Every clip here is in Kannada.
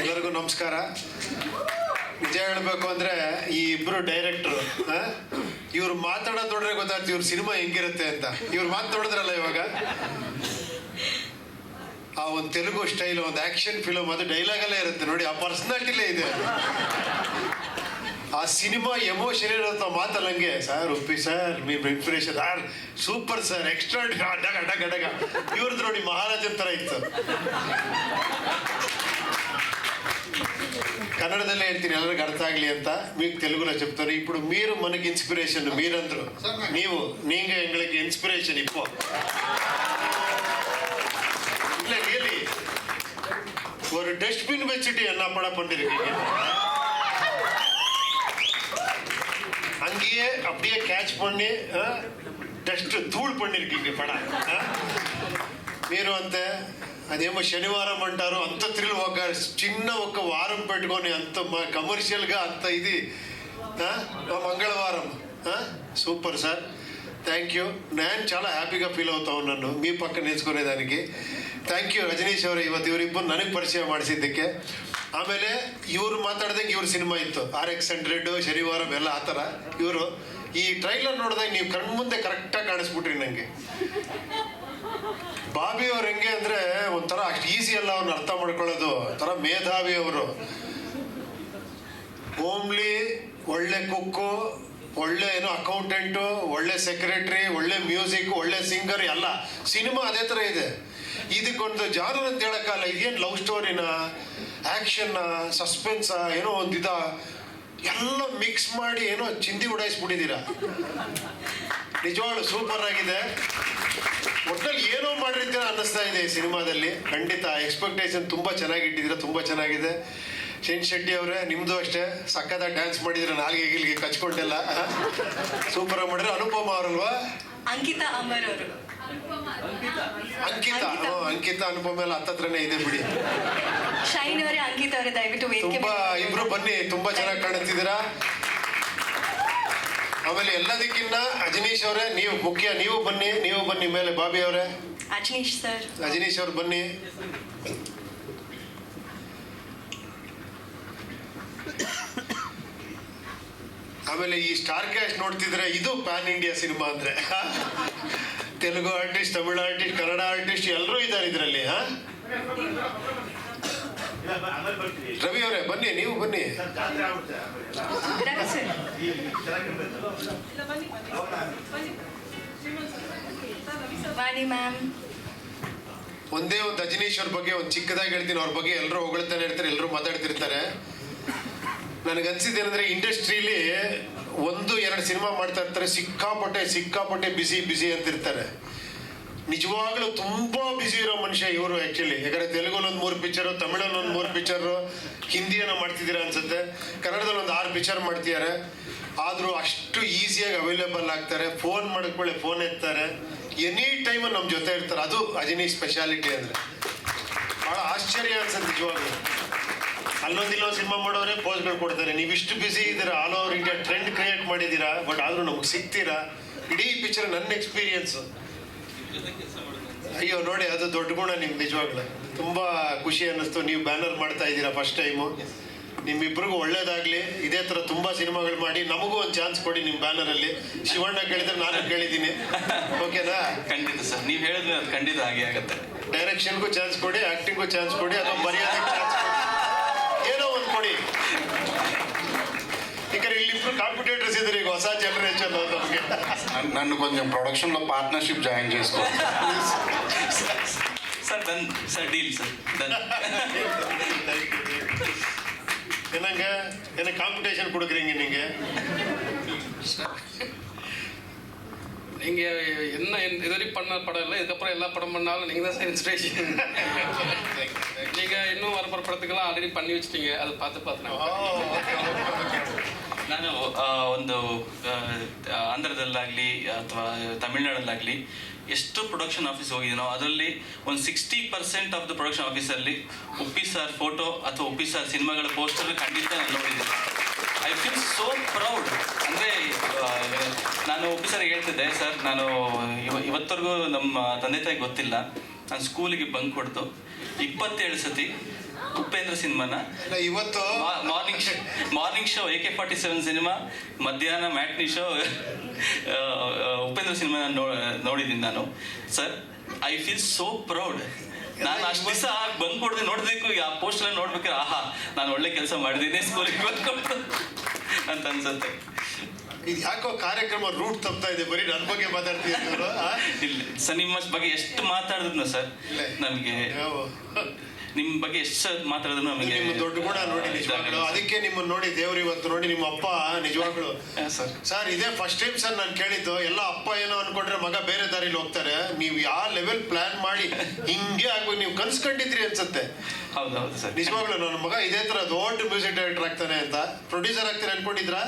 ಎಲ್ಲರಿಗೂ ನಮಸ್ಕಾರ. ನಿಜ ಹೇಳಬೇಕು ಅಂದ್ರೆ ಈ ಇಬ್ರು ಡೈರೆಕ್ಟ್ರು ಇವ್ರು ಮಾತಾಡೋದು ನೋಡ್ರೆ ಗೊತ್ತಾಗ್ತಿ ಇವ್ರ ಸಿನಿಮಾ ಹೆಂಗಿರುತ್ತೆ ಅಂತ. ಇವ್ರು ಮಾತಾಡಿದ್ರಲ್ಲ ಇವಾಗ? ಆ ಒಂದು ತೆಲುಗು ಸ್ಟೈಲ್ ಒಂದು ಆಕ್ಷನ್ ಫಿಲಮ್ ಅದು ಡೈಲಾಗಲ್ಲೇ ಇರುತ್ತೆ. ನೋಡಿ, ಆ ಪರ್ಸನಾಲಿಟಿಲೇ ಇದೆ. ಆ ಸಿನಿಮಾ ಎಮೋಷನ್ ಇರುತ್ತೋ ಮಾತಲ್ಲ ಹಂಗೆ sir Uppi sir me inspiration are super sir extra ಡಗ ಡಗ ಡಗ. ಇವ್ರದ್ದು ನೋಡಿ ಮಹಾರಾಜನ್ ಥರ ಇತ್ತು. కన్నడలో ఎత్తి నెలలకు అర్థాగలి అంత మీకు తెలుగులో చెప్తారు. ఇప్పుడు మీరు మనకి ఇన్స్పిరేషన్ మీరందరూ. నీవు నీంగా ఎంగళకి ఇన్స్పిరేషన్ ఇప్పు இல்லை ரியலி ஒரு டஸ்ட்பின் வச்சுட்டு என்ன படம் பண்ணிருக்கீங்க அங்கேயே அப்படியே கேட்ச் பண்ணி டஸ்ட் தூள் பண்ணிருக்கீங்க படம் மீரும் அந்த అదేమో శనివారం అంటారు అంత త్రిల్ ఒక చిన్న ఒక వారం పెట్టుకొని అంత కమర్షియల్గా అంత ఇది మంగళవారం సూపర్ సార్ థ్యాంక్ యూ నేను చాలా హ్యాపీగా ఫీల్ అవుతా ఉన్నాను మీ ಪಕ್ಕ ನಿಲ್ಸ್ಕೊನೇದಾనికి ಥ್ಯಾಂಕ್ ಯು ರಜನೀಶ್ ಅವರೇ ಇವತ್ತು ಇವರಿಬ್ಬರು ನನಗೆ ಪರಿಚಯ ಮಾಡಿಸಿದ್ದಕ್ಕೆ ಆಮೇಲೆ ಇವರು ಮಾತಾಡ್ದಂಗೆ ಇವ್ರ ಸಿನಿಮಾ ಇತ್ತು ಆರ್ ಎಕ್ಸ್ ಹಂಡ್ರೆಡ್ ಶನಿವಾರಂ ಎಲ್ಲ ಆ ಥರ ಇವರು ಈ ಟ್ರೈಲರ್ ನೋಡಿದಾಗ ನೀವು ಕಣ್ಮುಂದೆ ಕರೆಕ್ಟಾಗಿ ಕಾಣಿಸ್ಬಿಟ್ರಿ ನನಗೆ ಬಾಬಿ ಅವ್ರು ಹೆಂಗೆ ಅಂದ್ರೆ ಒಂಥರ ಅಷ್ಟು ಈಸಿ ಅಲ್ಲ ಅವ್ರನ್ನ ಅರ್ಥ ಮಾಡ್ಕೊಳ್ಳೋದು, ಒಂಥರ ಮೇಧಾವಿ ಅವರು. ಓಮ್ಲಿ ಒಳ್ಳೆ ಕುಕ್ಕು ಒಳ್ಳೆ ಏನೋ ಅಕೌಂಟೆಂಟು ಒಳ್ಳೆ ಸೆಕ್ರೆಟ್ರಿ ಒಳ್ಳೆ ಮ್ಯೂಸಿಕ್ ಒಳ್ಳೆ ಸಿಂಗರ್ ಎಲ್ಲ. ಸಿನಿಮಾ ಅದೇ ಥರ ಇದೆ. ಇದಕ್ಕೊಂದು ಜಾನರ್ ಅಂತ ಹೇಳೋಕ್ಕಲ್ಲ ಇದೇನು ಲವ್ ಸ್ಟೋರಿನ ಆ್ಯಕ್ಷನ್ನ ಸಸ್ಪೆನ್ಸ ಏನೋ ಒಂದು ಇದ? ಎಲ್ಲ ಮಿಕ್ಸ್ ಮಾಡಿ ಏನೋ ಚಿಂದಿ ಉಡಾಯಿಸ್ಬಿಟ್ಟಿದ್ದೀರಾ? ನಿಜವಾಗ್ಲು ಸೂಪರ್ ಆಗಿದೆ. ಒಟ್ಟಲ್ಲಿ ಏನೋ ಮಾಡಿರ್ತೀರ ಅನ್ನಿಸ್ತಾ ಇದೆ ಈ ಸಿನಿಮಾದಲ್ಲಿ. ಖಂಡಿತ ಎಕ್ಸ್ಪೆಕ್ಟೇಷನ್ ತುಂಬ ಚೆನ್ನಾಗಿಟ್ಟಿದ್ದೀರಾ ತುಂಬ ಚೆನ್ನಾಗಿದೆ. ಶೇನ್ ಶೆಟ್ಟಿ ಅವರೇ ನಿಮ್ಮದು ಅಷ್ಟೇ. ಸಕ್ಕದ ಡ್ಯಾನ್ಸ್ ಮಾಡಿದ್ರೆ ನಾಲ್ಗೆ ಗಿಲ್ಗೆ ಕಚ್ಕೊಂಡೆಲ್ಲ. ಸೂಪರ್ ಆಗಿ ಮಾಡಿದ್ರೆ ಅನುಪಮ ಅವರಲ್ವಾ? ಅಂಕಿತಾ ಅಮರ್ ಅವರು. ಅಂಕಿತ? ಅಂಕಿತ. ಅನುಪಮ ಎಲ್ಲ ಹತ್ತತ್ರನೇ ಇದೆ ಬಿಡಿ. ಶೈನ್ ಅವರೇ ಅಂಕಿತಾ ಅವರೇ ದಯವಿಟ್ಟು ತುಂಬಾ ಇಬ್ರು ಬನ್ನಿ ತುಂಬಾ ಚೆನ್ನಾಗಿ ಕಾಣುತ್ತಿದ್ದೀರಾ ಆಮೇಲೆ ಎಲ್ಲದಕ್ಕಿನ್ನ ಅಜನೀಶ್ ಅವರೇ ನೀವು ಮುಖ್ಯ ನೀವು ಬನ್ನಿ ನೀವು ಬನ್ನಿ ಮೇಲೆ ಬಾಬಿ ಅವರೇ. ಅಜನೀಶ್ ಸರ್. ಅಜನೀಶ್ ಅವ್ರು ಬನ್ನಿ. ಆಮೇಲೆ ಈ ಸ್ಟಾರ್ ಕ್ಯಾಶ್ ನೋಡ್ತಿದ್ರೆ ಇದು ಪ್ಯಾನ್ ಇಂಡಿಯಾ ಸಿನಿಮಾ ಅಂದ್ರೆ. Telugu artist Tamil artist Kannada artist ಎಲ್ಲರೂ ಇದ್ದಾರೆ ಇದರಲ್ಲಿ ಹಾ? ರವಿ ಅವರೇ ಬನ್ನಿ ನೀವು ಬನ್ನಿ. ಒಂದೇ ಒಂದು ಅಜನೀಶ್ ಅವ್ರ ಬಗ್ಗೆ ಒಂದು ಚಿಕ್ಕದಾಗಿ ಹೇಳ್ತೀನಿ. ಅವ್ರ ಬಗ್ಗೆ ಎಲ್ಲರೂ ಹೊಗಳ್ತಾನೆ ಇರ್ತಾರೆ ಎಲ್ಲರೂ ಮಾತಾಡ್ತಿರ್ತಾರೆ. ನನಗನ್ಸಿದ್ದೇನೆಂದ್ರೆ ಇಂಡಸ್ಟ್ರೀಲಿ ಒಂದು ಎರಡು ಸಿನಿಮಾ ಮಾಡ್ತಾ ಇರ್ತಾರೆ. ಸಿಕ್ಕಾಪಟ್ಟೆ ಸಿಕ್ಕಾಪಟ್ಟೆ ಬಿಸಿ ಬಿಸಿ ಅಂತಿರ್ತಾರೆ. ನಿಜವಾಗ್ಲೂ ತುಂಬಾ ಬ್ಯುಸಿ ಇರೋ ಮನುಷ್ಯ ಇವರು ಆಕ್ಚುಲಿ ಯಾಕಂದ್ರೆ ತೆಲುಗಲ್ಲಿ ಒಂದು ಮೂರು ಪಿಕ್ಚರು ತಮಿಳಲ್ಲಿ ಒಂದು ಮೂರು ಪಿಕ್ಚರು ಹಿಂದಿಯನ್ನು ಮಾಡ್ತಿದ್ದೀರಾ ಅನ್ಸುತ್ತೆ. ಕನ್ನಡದಲ್ಲಿ ಒಂದು ಆರು ಪಿಕ್ಚರ್ ಮಾಡ್ತಿದ್ದಾರೆ. ಆದರೂ ಅಷ್ಟು ಈಸಿಯಾಗಿ ಅವೈಲೇಬಲ್ ಆಗ್ತಾರೆ. ಫೋನ್ ಮಾಡಿದ್ಮೇಲೆ ಫೋನ್ ಎತ್ತಾರೆ. ಎನಿ ಟೈಮ್ ನಮ್ಮ ಜೊತೆ ಇರ್ತಾರೆ. ಅದು ಅಜಿನಿ ಸ್ಪೆಷಾಲಿಟಿ ಅಂದರೆ. ಭಾಳ ಆಶ್ಚರ್ಯ ಅನ್ಸುತ್ತೆ ನಿಜವಾಗ್ಲೂ. ಅಲ್ಲೊಂದಿಲ್ಲೋ ಸಿನಿಮಾ ಮಾಡೋರೇ ಪೋಸ್ಗಳು ಕೊಡ್ತಾರೆ. ನೀವು ಇಷ್ಟು ಬಿಸಿ ಇದ್ದೀರಾ? All over India trend create ಮಾಡಿದ್ದೀರಾ? ಬಟ್ ಆದರೂ ನಮ್ಗೆ ಸಿಗ್ತೀರಾ? ಇಡೀ ಪಿಕ್ಚರ್ ನನ್ನ ಎಕ್ಸ್ಪೀರಿಯನ್ಸು ಅಯ್ಯೋ ನೋಡಿ ಅದು ದೊಡ್ಡ ಗುಣ ನಿಮ್ಗೆ ನಿಜವಾಗ್ಲೂ. ತುಂಬ ಖುಷಿ ಅನ್ನಿಸ್ತು. ನೀವು ಬ್ಯಾನರ್ ಮಾಡ್ತಾ ಇದ್ದೀರಾ ಫಸ್ಟ್ ಟೈಮು ನಿಮ್ಮಿಬ್ರಿಗೂ ಒಳ್ಳೇದಾಗಲಿ. ಇದೇ ಥರ ತುಂಬ ಸಿನಿಮಾಗಳು ಮಾಡಿ. ನಮಗೂ ಒಂದು ಚಾನ್ಸ್ ಕೊಡಿ ನಿಮ್ಮ ಬ್ಯಾನರಲ್ಲಿ ಶಿವಣ್ಣ ಕೇಳಿದ್ರೆ ನಾನು ಕೇಳಿದ್ದೀನಿ. ಓಕೆನಾ? ಖಂಡಿತ ಸರ್. ನೀವು ಹೇಳಿದ್ರೆ ಅದು ಖಂಡಿತ ಹಾಗೆ ಆಗುತ್ತೆ. ಡೈರೆಕ್ಷನ್ಗೂ ಚಾನ್ಸ್ ಕೊಡಿ ಆ್ಯಕ್ಟಿಂಗ್ಗೂ ಚಾನ್ಸ್ ಕೊಡಿ ಅಥವಾ ಮರ್ಯಾದೆಗೆ ಚಾನ್ಸ್ ಕೊಡಿ. ఇప్పుడు కాంపిటేటర్స్ ఎదురు కొస జనరేషన్ నన్ను కొంచెం ప్రొడక్షన్లో పార్ట్నర్షిప్ జాయిన్ చేసుకో. Sir done sir deal sir done என்னங்க? என்ன காம்படிஷன் கொடுக்குறீங்க நீங்க? நீங்கள் என்ன இதுவரையும் பண்ண படம் இல்லை. இதுக்கப்புறம் எல்லா படம் பண்ணாலும் நீங்கள் தான் சார் இன்ஸ்பிரேஷன் நீங்கள் இன்னும் வரப்போகிற படத்துக்கெல்லாம் ஆல்ரெடி பண்ணி வச்சிட்டீங்க. அதை பார்த்து பார்த்து ನಾನು ಒಂದು ಆಂಧ್ರದಲ್ಲಾಗಲಿ ಅಥವಾ ತಮಿಳ್ನಾಡಲ್ಲಾಗಲಿ ಎಷ್ಟು ಪ್ರೊಡಕ್ಷನ್ ಆಫೀಸ್ ಹೋಗಿದ್ದೀನೋ ಅದರಲ್ಲಿ ಒಂದು sixty percent of the production ಆಫೀಸಲ್ಲಿ ಉಪ್ಪಿ ಸರ್ ಫೋಟೋ ಅಥವಾ ಉಪ್ಪಿ ಸರ್ ಸಿನಿಮಾಗಳ ಪೋಸ್ಟರ್ ಖಂಡಿತ ನಾನು ನೋಡಿದ್ದೀನಿ. ಐ ಫೀಲ್ ಸೋ ಪ್ರೌಡ್ ಅಂದರೆ ನಾನು ಉಪ್ಪಿ ಸರ್ ಹೇಳ್ತಿದ್ದೆ, ಸರ್, ನಾನು ಇವ, ಇವತ್ತರೆಗೂ ನಮ್ಮ ತಂದೆ ತಾಯಿ ಗೊತ್ತಿಲ್ಲ. ನಾನು ಸ್ಕೂಲಿಗೆ ಬಂಕ್ ಹೊಡೆದು ಇಪ್ಪತ್ತೇಳು ಸತಿ ಉಪೇಂದ್ರ ಸಿನಿಮಾನ? ಇವತ್ತು morning show morning show A K forty seven cinema ಮಧ್ಯಾಹ್ನ ಮ್ಯಾಟ್ನಿ ಶೋ ಉಪೇಂದ್ರ ಸಿನಿಮಾ ನೋಡಿದ್ದೀನಿ ನಾನು. Sir I feel so proud. ನಾನು ಅಷ್ಟು ದಿವಸ ಬಂದ್ಕೊಡ್ದೆ ನೋಡಬೇಕು ಆ ಪೋಸ್ಟ್ ಎಲ್ಲ ನೋಡ್ಬೇಕಾದ್ರೆ ಆಹಾ ನಾನು ಒಳ್ಳೆ ಕೆಲಸ ಮಾಡಿದ್ದೀನಿ ಸ್ಕೂಲಿಗೆ ಬಂದ್ಕೊಟ್ಟು ಅಂತ ಅನ್ಸುತ್ತೆ. ಇದು ಯಾಕೋ ಕಾರ್ಯಕ್ರಮ ರೂಟ್ ತಪ್ತಾ ಇದೆ ಬರೀ ನನ್ನ ಬಗ್ಗೆ ಮಾತಾಡ್ತಿದ್ರು ಇಲ್ಲ ಸರ್ ನಿಮ್ಮ ಬಗ್ಗೆ ಎಷ್ಟು ಮಾತಾಡಿದ್ನ ಸರ್. ನಮಗೆ ನಿಮ್ಮ ಬಗ್ಗೆ ಎಷ್ಟು ಮಾತಾಡಿದ್ರು ನಮಗೆ ನಿಮ್ಮ ದೊಡ್ಡ ಗುಣ ನೋಡಿ ನಿಜವಾಗ್ಲು. ಅದಕ್ಕೆ ನಿಮ್ಮನ್ನ ನೋಡಿ ದೇವ್ರು ಇವತ್ತು ನೋಡಿ ನಿಮ್ಮ ಅಪ್ಪ ನಿಜವಾಗ್ಲು. ಸರ್. ಸರ್ ಇದೇ ಫಸ್ಟ್ ಟೈಮ್ ಸರ್ ನಾನು ಕೇಳಿದ್ದು ಎಲ್ಲ ಅಪ್ಪ ಏನೋ ಅನ್ಕೊಂಡ್ರೆ ಮಗ ಬೇರೆ ದಾರಿಲಿ ಹೋಗ್ತಾರೆ. ನೀವು ಯಾವ ಲೆವೆಲ್ ಪ್ಲಾನ್ ಮಾಡಿ ಹಿಂಗೆ ಆಗ್ಬೇಕು ನೀವು ಕನ್ಸ್ಕೊಂಡಿದ್ರಿ ಅನ್ಸುತ್ತೆ. ಹೌದು ಹೌದು ಸರ್. ನಿಜವಾಗ್ಲು ನನ್ನ ಮಗ ಇದೇ ತರ ದೊಡ್ಡ ಮ್ಯೂಸಿಕ್ ಡೈರೆಕ್ಟರ್ ಆಗ್ತಾನೆ ಅಂತ. ಪ್ರೊಡ್ಯೂಸರ್ ಆಗ್ತಾರೆ ಅನ್ಕೊಂಡಿದ್ರಾ?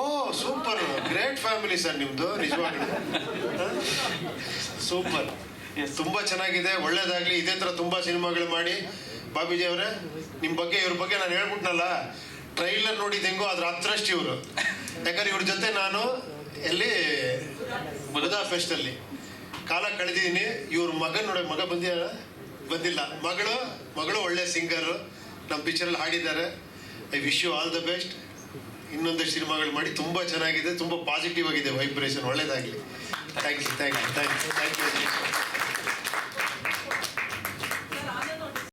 Oh super great family sir ನಿಮ್ದು ನಿಜವಾಗ್ಲು. ಸೂಪರ್. ತುಂಬಾ ಚೆನ್ನಾಗಿದೆ, ಒಳ್ಳೇದಾಗ್ಲಿ. ಇದೇ ತರ ತುಂಬಾ ಸಿನಿಮಾಗಳು ಮಾಡಿ. ಬಾಬೀಜಿ ಅವರೇ, ನಿಮ್ ಬಗ್ಗೆ, ಇವ್ರ ಬಗ್ಗೆ ನಾನು ಹೇಳ್ಬಿಟ್ನಲ್ಲ ಟ್ರೈಲರ್ ನೋಡಿದ ಹೆಂಗೋ ಅದ್ರ ಹತ್ರಷ್ಟು ಇವರು. ಯಾಕಂದ್ರೆ ಇವ್ರ ಜೊತೆ ನಾನು ಎಲ್ಲಿ ಬುಧಾ ಫೆಸ್ಟ್ ಅಲ್ಲಿ. ಕಾಲ ಕಳೆದಿದ್ದೀನಿ. ಇವ್ರ ಮಗನ್ ನೋಡಿ, ಮಗ ಬಂದಿಯ? ಬಂದಿಲ್ಲ. ಮಗಳು ಮಗಳು ಒಳ್ಳೆ ಸಿಂಗರ್ ನಮ್ಮ ಪಿಕ್ಚರಲ್ಲಿ ಹಾಡಿದ್ದಾರೆ. I wish you all the best ಇನ್ನೊಂದು ಸಿನಿಮಾಗಳು ಮಾಡಿ ತುಂಬಾ ಚೆನ್ನಾಗಿದೆ. ತುಂಬಾ ಪಾಸಿಟಿವ್ ಆಗಿದೆ ವೈಬ್ರೇಷನ್ ಒಳ್ಳೇದಾಗಲಿ. Thank you thank you thank you thank you